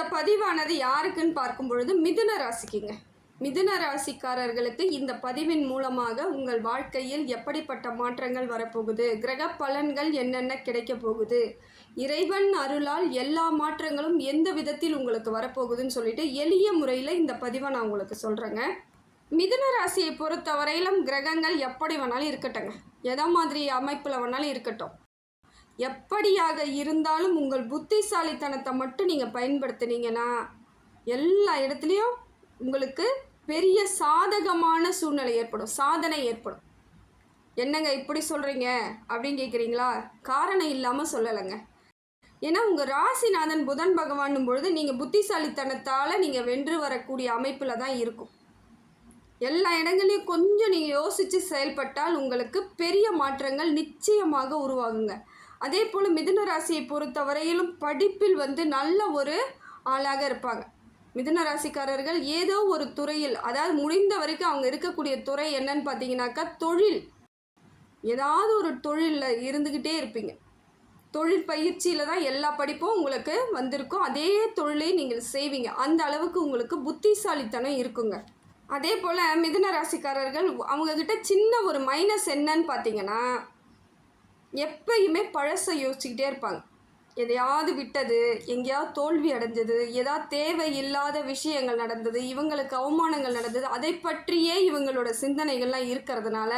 இந்த பதிவானது யாருக்குன்னு பார்க்கும் பொழுது மிதுன ராசிக்குங்க. மிதுன ராசிக்காரர்களுக்கு இந்த பதிவின் மூலமாக உங்கள் வாழ்க்கையில் எப்படிப்பட்ட மாற்றங்கள் வரப்போகுது? கிரக பலன்கள் என்னென்ன கிடைக்க போகுது? இறைவன் அருளால் எல்லா மாற்றங்களும் எந்த விதத்தில் உங்களுக்கு வரப்போகுதுன்னு சொல்லிட்டு எளிய முறையில் இந்த பதிவை நான் உங்களுக்கு சொல்கிறேங்க மிதுன ராசியை பொறுத்தவரையிலும் கிரகங்கள் எப்படி வேணாலும் இருக்கட்டுங்க எதை மாதிரி அமைப்பில் வேணாலும் இருக்கட்டும். எப்படியாக இருந்தாலும் உங்கள் புத்திசாலித்தனத்தை மட்டும் நீங்கள் பயன்படுத்துனீங்கன்னா எல்லா இடத்துலையும் உங்களுக்கு பெரிய சாதகமான சூழ்நிலை ஏற்படும் சாதனை ஏற்படும். என்னங்க இப்படி சொல்கிறீங்க அப்படின்னு கேட்குறீங்களா காரணம் இல்லாமல் சொல்லலைங்க. ஏன்னா உங்கள் ராசிநாதன் புதன் பகவானும் பொழுது நீங்கள் புத்திசாலித்தனத்தால் நீங்கள் வென்று வரக்கூடிய அமைப்பில் தான் இருக்கும். எல்லா இடங்களையும் கொஞ்சம் நீங்கள் யோசித்து செயல்பட்டால் உங்களுக்கு பெரிய மாற்றங்கள் நிச்சயமாக உருவாகுங்க. அதே போல் மிதுன ராசியை பொறுத்தவரையிலும் படிப்பில் வந்து நல்ல ஒரு ஆளாக இருப்பாங்க. மிதுன ராசிக்காரர்கள் ஏதோ ஒரு துறையில் அதாவது முடிந்த வரைக்கும் அவங்க இருக்கக்கூடிய துறை என்னன்னு பார்த்தீங்கன்னாக்கா தொழில். ஏதாவது ஒரு தொழிலில் இருந்துக்கிட்டே இருப்பீங்க. தொழில் பயிற்சியில் தான் எல்லா படிப்பும் உங்களுக்கு வந்திருக்கும். அதே தொழிலை நீங்கள் செய்வீங்க. அந்த அளவுக்கு உங்களுக்கு புத்திசாலித்தனம் இருக்குங்க. அதே போல் மிதுன ராசிக்காரர்கள் அவங்கக்கிட்ட சின்ன ஒரு மைனஸ் என்னன்னு பார்த்தீங்கன்னா எப்பயுமே பழசை யோசிச்சுக்கிட்டே இருப்பாங்க. எதையாவது விட்டது எங்கேயாவது தோல்வி அடைஞ்சது ஏதாவது தேவையில்லாத விஷயங்கள் நடந்தது இவங்களுக்கு அவமானங்கள் நடந்தது அதை பற்றியே இவங்களோட சிந்தனைகள்லாம் இருக்கிறதுனால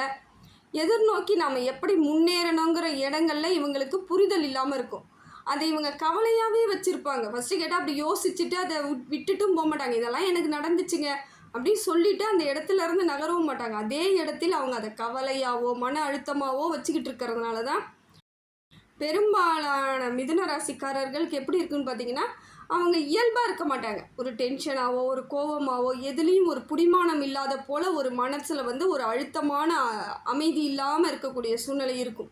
எதிர்நோக்கி நாம் எப்படி முன்னேறணுங்கிற இடங்கள்ல இவங்களுக்கு புரிதல் இல்லாமல் இருக்கும். அதை இவங்க கவலையாகவே வச்சுருப்பாங்க. ஃபஸ்ட்டு கேட்டால் அப்படி யோசிச்சுட்டு அதை விட்டுட்டும் போக மாட்டாங்க. இதெல்லாம் எனக்கு நடந்துச்சுங்க. அப்படின்னு சொல்லிட்டு அந்த இடத்துல இருந்து நகரவும் மாட்டாங்க. அதே இடத்தில் அவங்க அதை கவலையாவோ மன அழுத்தமாவோ வச்சுக்கிட்டு இருக்கிறதுனால தான் பெரும்பாலான மிதுன ராசிக்காரர்களுக்கு எப்படி இருக்குன்னு பார்த்தீங்கன்னா அவங்க இயல்பாக இருக்க மாட்டாங்க. ஒரு டென்ஷனாவோ ஒரு கோபமாவோ எதுலேயும் ஒரு புடிமானம் இல்லாத போல் ஒரு மனசில் வந்து ஒரு அழுத்தமான அமைதி இல்லாமல் இருக்கக்கூடிய சூழ்நிலை இருக்கும்.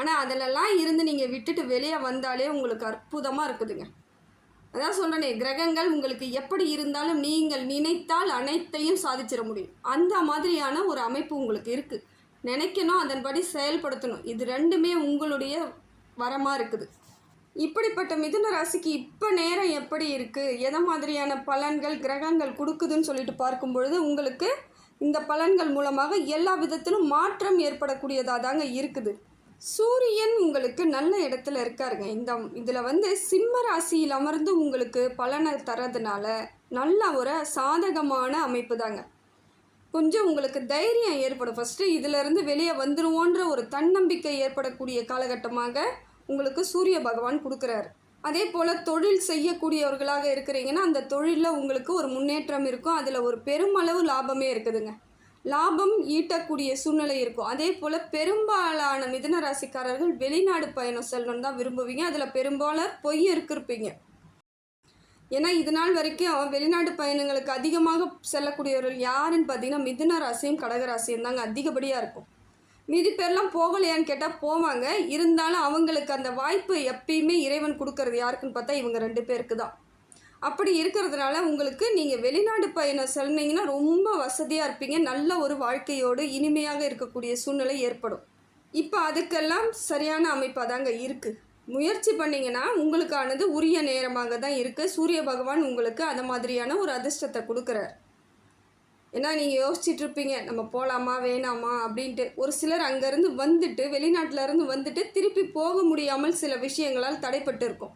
ஆனால் அதிலெல்லாம் இருந்து நீங்கள் விட்டுட்டு வெளியே வந்தாலே உங்களுக்கு அற்புதமாக இருக்குதுங்க. அதான் சொல்கிறேனே கிரகங்கள் உங்களுக்கு எப்படி இருந்தாலும் நீங்கள் நினைத்தால் அனைத்தையும் சாதிச்சிட முடியும். அந்த மாதிரியான ஒரு அமைப்பு உங்களுக்கு இருக்குது நினைக்கணும் அதன்படி செயல்படுத்தணும். இது ரெண்டுமே உங்களுடைய வரமாக இருக்குது. இப்படிப்பட்ட மிதுன ராசிக்கு இப்போ நேரம் எப்படி இருக்குது எதை மாதிரியான பலன்கள் கிரகங்கள் கொடுக்குதுன்னு சொல்லிட்டு பார்க்கும் பொழுது உங்களுக்கு இந்த பலன்கள் மூலமாக எல்லா விதத்திலும் மாற்றம் ஏற்படக்கூடியதாக தாங்க இருக்குது. சூரியன் உங்களுக்கு நல்ல இடத்துல இருக்காருங்க. இந்த இதில் வந்து சிம்ம ராசியில் அமர்ந்து உங்களுக்கு பலனை தரதுனால நல்ல ஒரு சாதகமான அமைப்பு தாங்க. கொஞ்சம் உங்களுக்கு தைரியம் ஏற்படும். ஃபஸ்ட்டு இதிலிருந்து வெளியே வந்துடுவோன்ற ஒரு தன்னம்பிக்கை ஏற்படக்கூடிய காலகட்டமாக உங்களுக்கு சூரிய பகவான் கொடுக்குறாரு. அதே போல் தொழில் செய்யக்கூடியவர்களாக இருக்கிறீங்கன்னா அந்த தொழிலில் உங்களுக்கு ஒரு முன்னேற்றம் இருக்கும். அதில் ஒரு பெருமளவு லாபமே இருக்குதுங்க. லாபம் ஈட்டக்கூடிய சூழ்நிலை இருக்கும். அதே போல் பெரும்பாலான மிதன ராசிக்காரர்கள் வெளிநாடு பயணம் செல்லணும் தான் விரும்புவீங்க. அதில் பெரும்பாலும் பொய் இருக்கிருப்பீங்க. ஏன்னா இது நாள் வரைக்கும் வெளிநாட்டு பயணங்களுக்கு அதிகமாக செல்லக்கூடியவர்கள் யாருன்னு பார்த்தீங்கன்னா மிதுன ராசியும் கடகராசியும் தாங்க அதிகப்படியாக இருக்கும். மீதி பேர்லாம் போகலையான்னு கேட்டால் போவாங்க. இருந்தாலும் அவங்களுக்கு அந்த வாய்ப்பு எப்பயுமே இறைவன் கொடுக்கறது யாருக்குன்னு பார்த்தா இவங்க ரெண்டு பேருக்கு தான். அப்படி இருக்கிறதுனால உங்களுக்கு நீங்கள் வெளிநாடு பயணம் செல்னீங்கன்னா ரொம்ப வசதியாக இருப்பீங்க. நல்ல ஒரு வாழ்க்கையோடு இனிமையாக இருக்கக்கூடிய சூழ்நிலை ஏற்படும். இப்போ அதுக்கெல்லாம் சரியான அமைப்பாக தாங்க இருக்குது முயற்சி பண்ணிங்கன்னா உங்களுக்கானது உரிய நேரமாக தான் இருக்குது சூரிய பகவான் உங்களுக்கு அந்த மாதிரியான ஒரு அதிர்ஷ்டத்தை கொடுக்குறார். ஏன்னா நீங்கள் யோசிச்சுட்டு இருப்பீங்க நம்ம போகலாமா வேணாமா அப்படின்ட்டு. ஒரு சிலர் அங்கேருந்து வந்துட்டு வெளிநாட்டுல இருந்து வந்துட்டு திருப்பி போக முடியாமல் சில விஷயங்களால் தடைப்பட்டு இருக்கும்.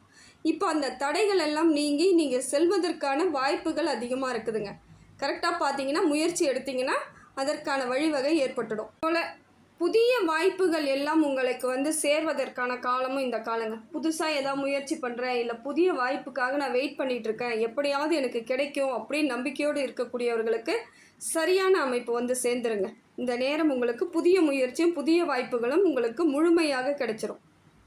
இப்போ அந்த தடைகள் எல்லாம் நீங்கி நீங்கள் செல்வதற்கான வாய்ப்புகள் அதிகமாக இருக்குதுங்க. கரெக்டாக பார்த்தீங்கன்னா முயற்சி எடுத்தீங்கன்னா அதற்கான வழிவகை ஏற்பட்டுடும். போல் புதிய வாய்ப்புகள் எல்லாம் உங்களுக்கு வந்து சேர்வதற்கான காலமும் இந்த காலங்க. புதுசாக ஏதாவது முயற்சி பண்ணுறேன் இல்லை புதிய வாய்ப்புக்காக நான் வெயிட் பண்ணிகிட்ருக்கேன் எப்படியாவது எனக்கு கிடைக்கும் அப்படின்னு நம்பிக்கையோடு இருக்கக்கூடியவர்களுக்கு சரியான அமைப்பு வந்து சேர்ந்துருங்க. இந்த நேரம் உங்களுக்கு புதிய முயற்சியும் புதிய வாய்ப்புகளும் உங்களுக்கு முழுமையாக கிடைச்சிரும்.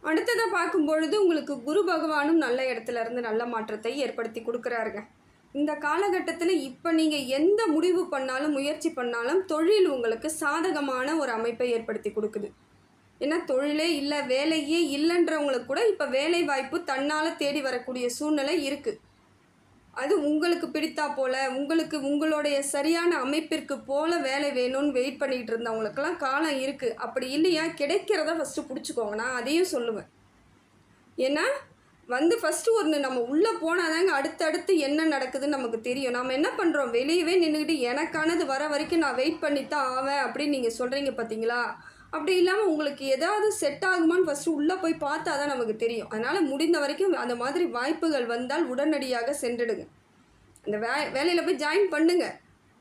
அடுத்ததாக பார்க்கும் பொழுது உங்களுக்கு குரு பகவானும் நல்ல இடத்துல இருந்து நல்ல மாற்றத்தை ஏற்படுத்தி கொடுக்குறாருங்க. இந்த காலகட்டத்தில் இப்போ நீங்கள் எந்த முடிவு பண்ணாலும் முயற்சி பண்ணாலும் தொழில் உங்களுக்கு சாதகமான ஒரு அமைப்பை ஏற்படுத்தி கொடுக்குது. ஏன்னா தொழிலே இல்லை வேலையே இல்லைன்றவங்களுக்கு கூட இப்போ வேலை வாய்ப்பு தன்னால் தேடி வரக்கூடிய சூழ்நிலை இருக்குது அது உங்களுக்கு பிடித்தா போல உங்களுக்கு உங்களுடைய சரியான அமைப்பிற்கு போல வேலை வேணும்னு வெயிட் பண்ணிகிட்டு இருந்தவங்களுக்கெல்லாம் காலம் இருக்குது அப்படி இல்லையா? கிடைக்கிறத ஃபஸ்ட்டு பிடிச்சிக்கோங்க. நான் அதையும் சொல்லுவேன். ஏன்னா வந்து ஃபஸ்ட்டு ஒன்று நம்ம உள்ளே போனால் தாங்க அடுத்தடுத்து என்ன நடக்குதுன்னு நமக்கு தெரியும். நம்ம என்ன பண்ணுறோம் வெளியவே நின்றுக்கிட்டு எனக்கானது வர வரைக்கும் நான் வெயிட் பண்ணி தான் ஆவேன் அப்படின்னு நீங்கள் சொல்கிறீங்க பார்த்தீங்களா அப்படி இல்லாமல் உங்களுக்கு ஏதாவது செட் ஆகுமான்னு ஃபஸ்ட்டு உள்ளே போய் பார்த்தா தான் நமக்கு தெரியும். அதனால் முடிந்த வரைக்கும் அந்த மாதிரி வாய்ப்புகள் வந்தால் உடனடியாக சென்றுடுங்க. அந்த வே வேலையில் போய் ஜாயின் பண்ணுங்க.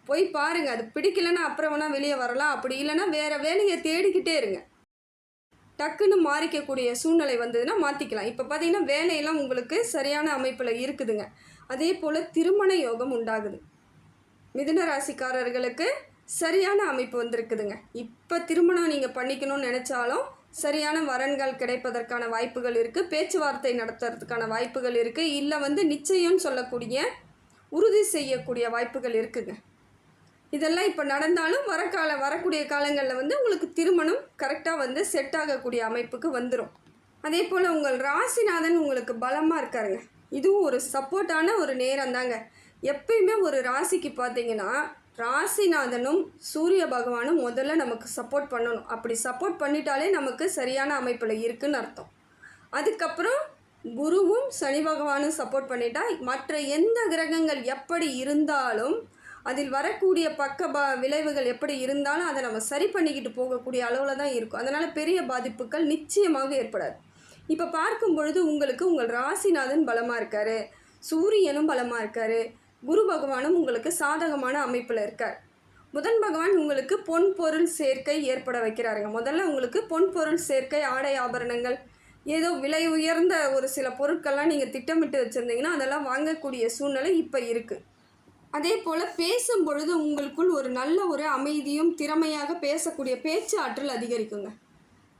போய் பாருங்கள் அது பிடிக்கலன்னா அப்புறம் வேணால் வெளியே வரலாம். அப்படி இல்லைன்னா வேறு வேலையை தேடிக்கிட்டே இருங்க. டக்குன்னு மாறிக்கக்கூடிய சூழ்நிலை வந்ததுன்னா மாற்றிக்கலாம் இப்போ பார்த்தீங்கன்னா வேலையெல்லாம் உங்களுக்கு சரியான அமைப்பில் இருக்குதுங்க. அதே போல் திருமண யோகம் உண்டாகுது. மிதுன ராசிக்காரர்களுக்கு சரியான அமைப்பு வந்திருக்குதுங்க. இப்போ திருமணம் நீங்கள் பண்ணிக்கணும்னு நினச்சாலும் சரியான வரன்கள் கிடைப்பதற்கான வாய்ப்புகள் இருக்குது பேச்சுவார்த்தை நடத்துறதுக்கான வாய்ப்புகள் இருக்குது இல்லை வந்து நிச்சயம்னு சொல்லக்கூடிய உறுதி செய்யக்கூடிய வாய்ப்புகள் இருக்குதுங்க இதெல்லாம் இப்போ நடந்தாலும் வர வரக்கூடிய காலங்களில் வந்து உங்களுக்கு திருமணம் கரெக்டாக வந்து செட் ஆகக்கூடிய அமைப்புக்கு வந்துடும் அதே போல் உங்கள் ராசிநாதன் உங்களுக்கு பலமாக இருக்காருங்க. இதுவும் ஒரு சப்போர்ட்டான ஒரு நேரம் தாங்க எப்பயுமே ஒரு ராசிக்கு பார்த்தீங்கன்னா ராசிநாதனும் சூரிய பகவானும் முதல்ல நமக்கு சப்போர்ட் பண்ணணும். அப்படி சப்போர்ட் பண்ணிட்டாலே நமக்கு சரியான அமைப்பில் இருக்குன்னு அர்த்தம். அதுக்கப்புறம் குருவும் சனி பகவானும் சப்போர்ட் பண்ணிட்டா மற்ற எந்த கிரகங்கள் எப்படி இருந்தாலும் அதில் வரக்கூடிய பக்க ப விளைவுகள் எப்படி இருந்தாலும் அதை நம்ம சரி பண்ணிக்கிட்டு போகக்கூடிய அளவில் தான் இருக்கும். அதனால் பெரிய பாதிப்புகள் நிச்சயமாக ஏற்படாது. இப்போ பார்க்கும் பொழுது உங்களுக்கு உங்கள் ராசிநாதன் பலமாக இருக்கார். சூரியனும் பலமாக இருக்கார். குரு பகவானும் உங்களுக்கு சாதகமான அமைப்பில் இருக்கார். புதன் பகவான் உங்களுக்கு பொன் பொருள் சேர்க்கை ஏற்பட வைக்கிறாருங்க. முதல்ல உங்களுக்கு பொன் பொருள் சேர்க்கை ஆடை ஆபரணங்கள் ஏதோ விலை உயர்ந்த ஒரு சில பொருட்கள்லாம் நீங்கள் திட்டமிட்டு வச்சுருந்தீங்கன்னா அதெல்லாம் வாங்கக்கூடிய சூழ்நிலை இப்போ இருக்குது அதே போல் பேசும் பொழுது உங்களுக்குள் ஒரு நல்ல ஒரு அமைதியும் திறமையாக பேசக்கூடிய பேச்சு ஆற்றல் அதிகரிக்குங்க.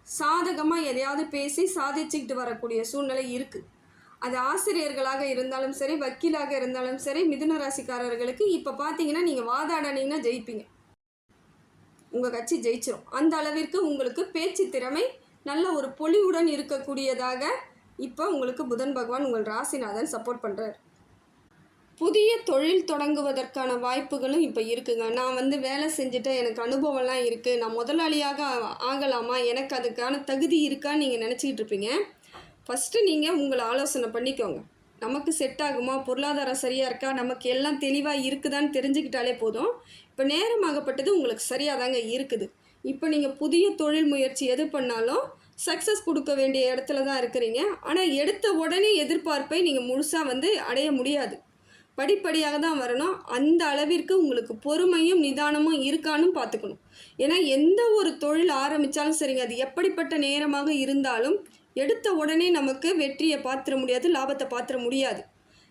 சாதகமாக எதையாவது பேசி சாதிச்சுக்கிட்டு வரக்கூடிய சூழ்நிலை இருக்குது அது ஆசிரியர்களாக இருந்தாலும் சரி வக்கீலாக இருந்தாலும் சரி மிதுன ராசிக்காரர்களுக்கு இப்போ பார்த்தீங்கன்னா நீங்கள் வாதாடினீங்கன்னா ஜெயிப்பீங்க. உங்கள் கட்சி ஜெயிச்சிரும். அந்த அளவிற்கு உங்களுக்கு பேச்சு திறமை நல்ல ஒரு பொலிவுடன் இருக்கக்கூடியதாக இப்போ உங்களுக்கு புதன் பகவான் உங்கள் ராசிநாதன் சப்போர்ட் பண்ணுறார் புதிய தொழில் தொடங்குவதற்கான வாய்ப்புகளும் இப்போ இருக்குங்க. நான் வந்து வேலை செஞ்சுட்டு எனக்கு அனுபவம்லாம் இருக்குது நான் முதலாளியாக ஆகலாமா? எனக்கு அதுக்கான தகுதி இருக்கான்னு நீங்கள் நினச்சிக்கிட்டு இருப்பீங்க. ஃபஸ்ட்டு நீங்கள் உங்களை ஆலோசனை பண்ணிக்கோங்க. நமக்கு செட் ஆகுமா? பொருளாதாரம் சரியாக இருக்கா? நமக்கு எல்லாம் தெளிவாக இருக்குதான்னு தெரிஞ்சுக்கிட்டாலே போதும். இப்போ நேரமாகப்பட்டது உங்களுக்கு சரியாக தாங்க இருக்குது. இப்போ நீங்கள் புதிய தொழில் முயற்சி எது பண்ணாலும் சக்ஸஸ் கொடுக்க வேண்டிய இடத்துல தான் இருக்கிறீங்க. ஆனால் எடுத்த உடனே எதிர்பார்ப்பை நீங்கள் முழுசாக வந்து அடைய முடியாது. படிப்படியாக தான் வரணும். அந்த அளவிற்கு உங்களுக்கு பொறுமையும் நிதானமும் இருக்கான்னு பார்த்துக்கணும். ஏன்னா எந்த ஒரு தொழில் ஆரம்பித்தாலும் சரிங்க. அது எப்படிப்பட்ட நேரமாக இருந்தாலும் எடுத்த உடனே நமக்கு வெற்றியை பார்த்துட முடியாது லாபத்தை பார்த்துட முடியாது.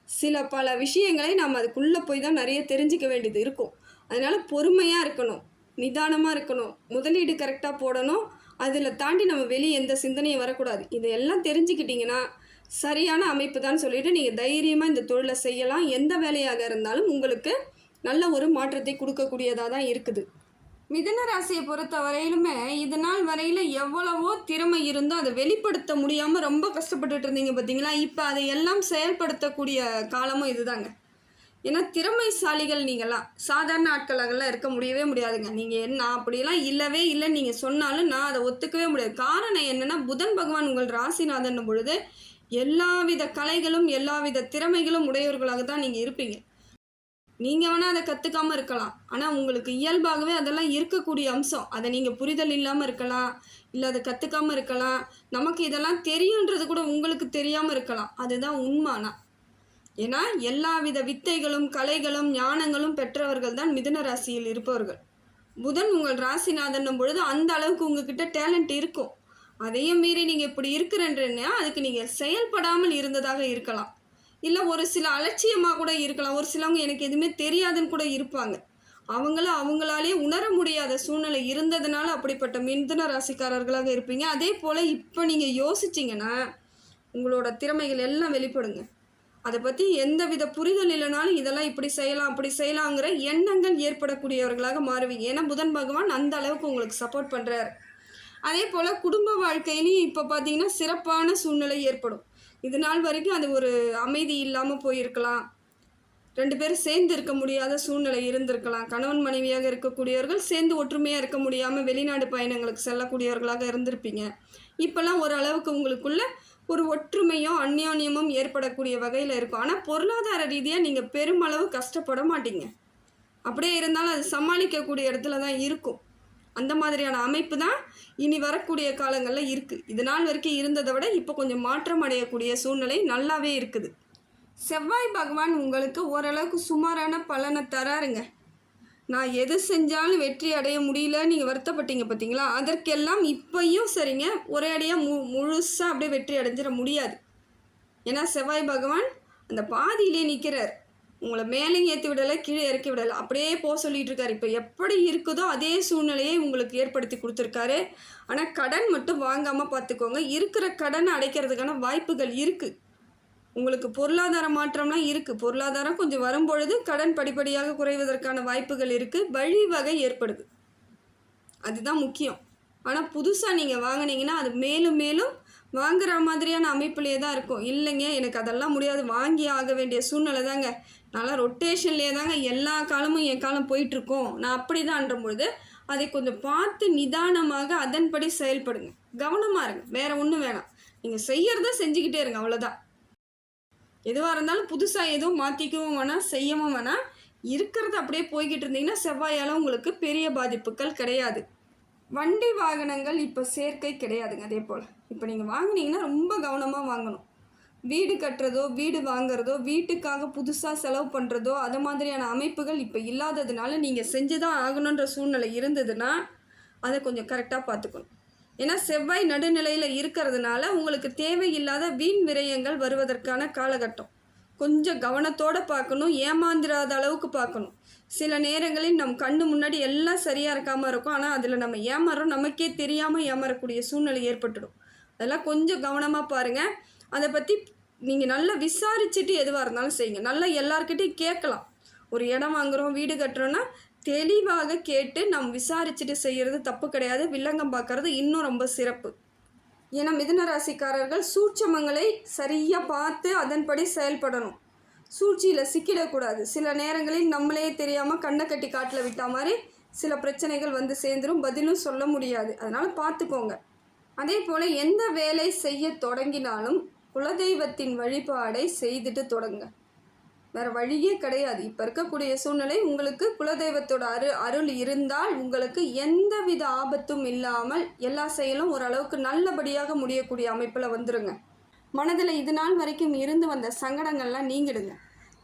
சில பல விஷயங்களை நாம் அதுக்குள்ளே போய் தான் நிறைய தெரிஞ்சிக்க வேண்டியது இருக்கும். அதனால் பொறுமையாக இருக்கணும் நிதானமாக இருக்கணும் முதலீடு கரெக்டாக போடணும் அதில் தாண்டி நம்ம வெளியே எந்த சிந்தனையும் வரக்கூடாது. இதையெல்லாம் தெரிஞ்சுக்கிட்டிங்கன்னா சரியான அமைப்பு தான் சொல்லிட்டு நீங்கள் தைரியமாக இந்த தொழிலை செய்யலாம். எந்த வேலையாக இருந்தாலும் உங்களுக்கு நல்ல ஒரு மாற்றத்தை கொடுக்கக்கூடியதாக தான் இருக்குது. மிதன ராசியை பொறுத்த வரையிலுமே இது நாள் வரையில் எவ்வளவோ திறமை இருந்தோ அதை வெளிப்படுத்த முடியாமல் ரொம்ப கஷ்டப்பட்டுட்டு இருந்தீங்க பார்த்தீங்களா இப்போ அதை எல்லாம் செயல்படுத்தக்கூடிய காலமும் இதுதாங்க. ஏன்னா திறமைசாலிகள் நீங்களாம் சாதாரண ஆட்களாகலாம் இருக்க முடியவே முடியாதுங்க. நீங்கள் என்ன அப்படியெல்லாம் இல்லவே இல்லை. நீங்கள் சொன்னாலும் நான் அதை ஒத்துக்கவே முடியாது. காரணம் என்னென்னா புதன் பகவான் உங்கள் ராசிநாதன் பொழுது எல்லாவித கலைகளும் எல்லாவித திறமைகளும் உடையவர்களாக தான் நீங்கள் இருப்பீங்க. நீங்கள் வேணால் அதை கற்றுக்காமல் இருக்கலாம். ஆனால் உங்களுக்கு இயல்பாகவே அதெல்லாம் இருக்கக்கூடிய அம்சம். அதை நீங்கள் புரிதல் இல்லாமல் இருக்கலாம். இல்லை அதை கற்றுக்காமல் இருக்கலாம். நமக்கு இதெல்லாம் தெரியுன்றது கூட உங்களுக்கு தெரியாமல் இருக்கலாம். அதுதான் உண்மானா. ஏன்னா எல்லாவித வித்தைகளும் கலைகளும் ஞானங்களும் பெற்றவர்கள் தான் மிதுன ராசியில் இருப்பவர்கள். புதன் உங்கள் ராசிநாதன்னும் பொழுது அந்த அளவுக்கு உங்ககிட்ட டேலண்ட் இருக்கும். அதையும் மீறி நீங்கள் இப்படி இருக்கிறன்றன்னா அதுக்கு நீங்கள் செயல்படாமல் இருந்ததாக இருக்கலாம். இல்லை ஒரு சில அலட்சியமாக கூட இருக்கலாம். ஒரு சிலவங்க எனக்கு எதுவுமே தெரியாதுன்னு கூட இருப்பாங்க. அவங்கள அவங்களாலே உணர முடியாத சூழ்நிலை இருந்ததுனால அப்படிப்பட்ட மிதுன ராசிக்காரர்களாக இருப்பீங்க. அதே போல் இப்போ நீங்கள் யோசிச்சிங்கன்னா உங்களோட திறமைகள் எல்லாம் வெளிப்படுங்க. அதை பற்றி எந்தவித புரிதல் இல்லைனாலும் இதெல்லாம் இப்படி செய்யலாம் அப்படி செய்யலாங்கிற எண்ணங்கள் ஏற்படக்கூடியவர்களாக மாறுவீங்க. ஏன்னா புதன் பகவான் அந்த அளவுக்கு உங்களுக்கு சப்போர்ட் பண்ணுறாரு அதே போல் குடும்ப வாழ்க்கையிலையும் இப்போ பார்த்தீங்கன்னா சிறப்பான சூழ்நிலை ஏற்படும். இது நாள் வரைக்கும் அது ஒரு அமைதி இல்லாமல் போயிருக்கலாம். ரெண்டு பேரும் சேர்ந்து இருக்க முடியாத சூழ்நிலை இருந்திருக்கலாம். கணவன் மனைவியாக இருக்கக்கூடியவர்கள் சேர்ந்து ஒற்றுமையாக இருக்க முடியாமல் வெளிநாடு பயணங்களுக்கு செல்லக்கூடியவர்களாக இருந்திருப்பீங்க. இப்போல்லாம் ஓரளவுக்கு உங்களுக்குள்ள ஒரு ஒற்றுமையும் அந்யோன்யமும் ஏற்படக்கூடிய வகையில் இருக்கும். ஆனால் பொருளாதார ரீதியாக நீங்கள் பெருமளவு கஷ்டப்பட மாட்டீங்க. அப்படியே இருந்தாலும் அது சமாளிக்கக்கூடிய இடத்துல தான் இருக்கும். அந்த மாதிரியான அமைப்பு தான் இனி வரக்கூடிய காலங்களில் இருக்குது இது நாள் வரைக்கும் இருந்ததை விட இப்போ கொஞ்சம் மாற்றம் அடையக்கூடிய சூழ்நிலை நல்லாவே இருக்குது. செவ்வாய் பகவான் உங்களுக்கு ஓரளவுக்கு சுமாரான பலனை தராருங்க. நான் எது செஞ்சாலும் வெற்றி அடைய முடியல நீங்கள் வருத்தப்பட்டீங்க பார்த்தீங்களா அதற்கெல்லாம் இப்பயும் சரிங்க. ஒரே அடியாக மு முழுசாக அப்படியே வெற்றி அடைஞ்சிட முடியாது. ஏன்னா செவ்வாய் பகவான் அந்த பாதியிலே நிற்கிறார் உங்களை மேலேயும் ஏற்றி விடலை கீழே இறக்கி விடலை. அப்படியே போக சொல்லிட்டு இருக்காரு. இப்போ எப்படி இருக்குதோ அதே சூழ்நிலையை உங்களுக்கு ஏற்படுத்தி கொடுத்துருக்காரு. ஆனால் கடன் மட்டும் வாங்காமல் பார்த்துக்கோங்க. இருக்கிற கடனை அடைக்கிறதுக்கான வாய்ப்புகள் இருக்குது உங்களுக்கு பொருளாதார மாற்றம்லாம் இருக்குது பொருளாதாரம் கொஞ்சம் வரும்பொழுது கடன் படிப்படியாக குறைவதற்கான வாய்ப்புகள் இருக்குது வழிவகை ஏற்படுது. அதுதான் முக்கியம். ஆனால் புதுசாக நீங்கள் வாங்கினீங்கன்னா அது மேலும் மேலும் வாங்குற மாதிரியான அமைப்புலேயே தான் இருக்கும். இல்லைங்க எனக்கு அதெல்லாம் முடியாது. வாங்கி ஆக வேண்டிய சூழ்நிலை தாங்க நல்லா ரொட்டேஷன்லேயே தாங்க எல்லா காலமும் என் காலம் போயிட்டுருக்கோம். நான் அப்படி தான்ற பொழுது அதை கொஞ்சம் பார்த்து நிதானமாக அதன்படி செயல்படுங்க. கவனமாக இருங்க. வேறு ஒன்றும் வேணாம். நீங்கள் செய்யறத செஞ்சுக்கிட்டே இருங்க. அவ்வளோதான் எதுவாக இருந்தாலும் புதுசாக எதுவும் மாற்றிக்கவும் வேணாம் செய்யவும் வேணாம். இருக்கிறத அப்படியே போய்கிட்டு இருந்தீங்கன்னா செவ்வாயால் உங்களுக்கு பெரிய பாதிப்புகள் கிடையாது. வண்டி வாகனங்கள் இப்போ சேர்க்கை கிடையாதுங்க. அதே போல். இப்போ நீங்கள் வாங்கினீங்கன்னா ரொம்ப கவனமாக வாங்கணும். வீடு கட்டுறதோ வீடு வாங்குறதோ வீட்டுக்காக புதுசாக செலவு பண்ணுறதோ அது மாதிரியான அமைப்புகள் இப்போ இல்லாததுனால நீங்கள் செஞ்சு தான் ஆகணுன்ற சூழ்நிலை இருந்ததுன்னா அதை கொஞ்சம் கரெக்டாக பார்த்துக்கணும். ஏன்னா செவ்வாய் நடுநிலையில் இருக்கிறதுனால உங்களுக்கு தேவையில்லாத வீண் விரயங்கள் வருவதற்கான காலகட்டம். கொஞ்சம் கவனத்தோடு பார்க்கணும் ஏமாந்திராத அளவுக்கு பார்க்கணும். சில நேரங்களில் நம் கண்ணு முன்னாடி எல்லாம் சரியாக இருக்காமல் இருக்கும். ஆனால் அதில் நம்ம ஏமாறோம் நமக்கே தெரியாமல் ஏமாறக்கூடிய சூழ்நிலை ஏற்பட்டுடும். அதெல்லாம் கொஞ்சம் கவனமாக பாருங்கள் அதை பற்றி நீங்கள் நல்லா விசாரிச்சுட்டு எதுவாக இருந்தாலும் செய்யுங்க. நல்லா எல்லாருக்கிட்டையும் கேட்கலாம். ஒரு இடம் வாங்குகிறோம் வீடு கட்டுறோன்னா தெளிவாக கேட்டு நம் விசாரிச்சுட்டு செய்கிறது தப்பு கிடையாது. வில்லங்கம் பார்க்கறது இன்னும் ரொம்ப சிறப்பு. ஏன்னா மிதுன ராசிக்காரர்கள் சூட்சமங்களை சரியாக பார்த்து அதன்படி செயல்படணும். சூழ்ச்சியில் சிக்கிடக்கூடாது. சில நேரங்களில் நம்மளே தெரியாமல் கண்ணை கட்டி காட்டில் விட்டா மாதிரி சில பிரச்சனைகள் வந்து சேர்ந்துடும் பதிலும் சொல்ல முடியாது. அதனால் பார்த்துக்கோங்க. அதே போல் எந்த வேலை செய்ய தொடங்கினாலும் குலதெய்வத்தின் வழிபாடை செய்துட்டு தொடங்க. வேறு வழியே கிடையாது. இப்போ இருக்கக்கூடிய சூழ்நிலை உங்களுக்கு குலதெய்வத்தோட அரு அருள் இருந்தால் உங்களுக்கு எந்தவித ஆபத்தும் இல்லாமல் எல்லா செயலும் ஓரளவுக்கு நல்லபடியாக முடியக்கூடிய அமைப்பில் வந்துருங்க. மனதில் இது நாள் வரைக்கும் இருந்து வந்த சங்கடங்கள்லாம் நீங்கிடுங்க.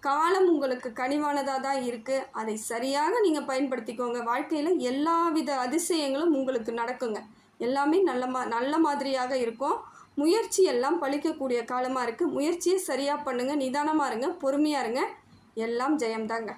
காலம் உங்களுக்கு கனிவானதாக தான் இருக்குது அதை சரியாக நீங்கள் பயன்படுத்திக்கோங்க. வாழ்க்கையில் எல்லாவித அதிசயங்களும் உங்களுக்கு நடக்குங்க. எல்லாமே நல்ல மா நல்ல மாதிரியாக இருக்கும். முயற்சி எல்லாம் பழிக்கக்கூடிய காலமாக இருக்குது முயற்சியை சரியாக பண்ணுங்கள் நிதானமாக இருங்க பொறுமையாக இருங்க. எல்லாம் ஜெயம்தாங்க.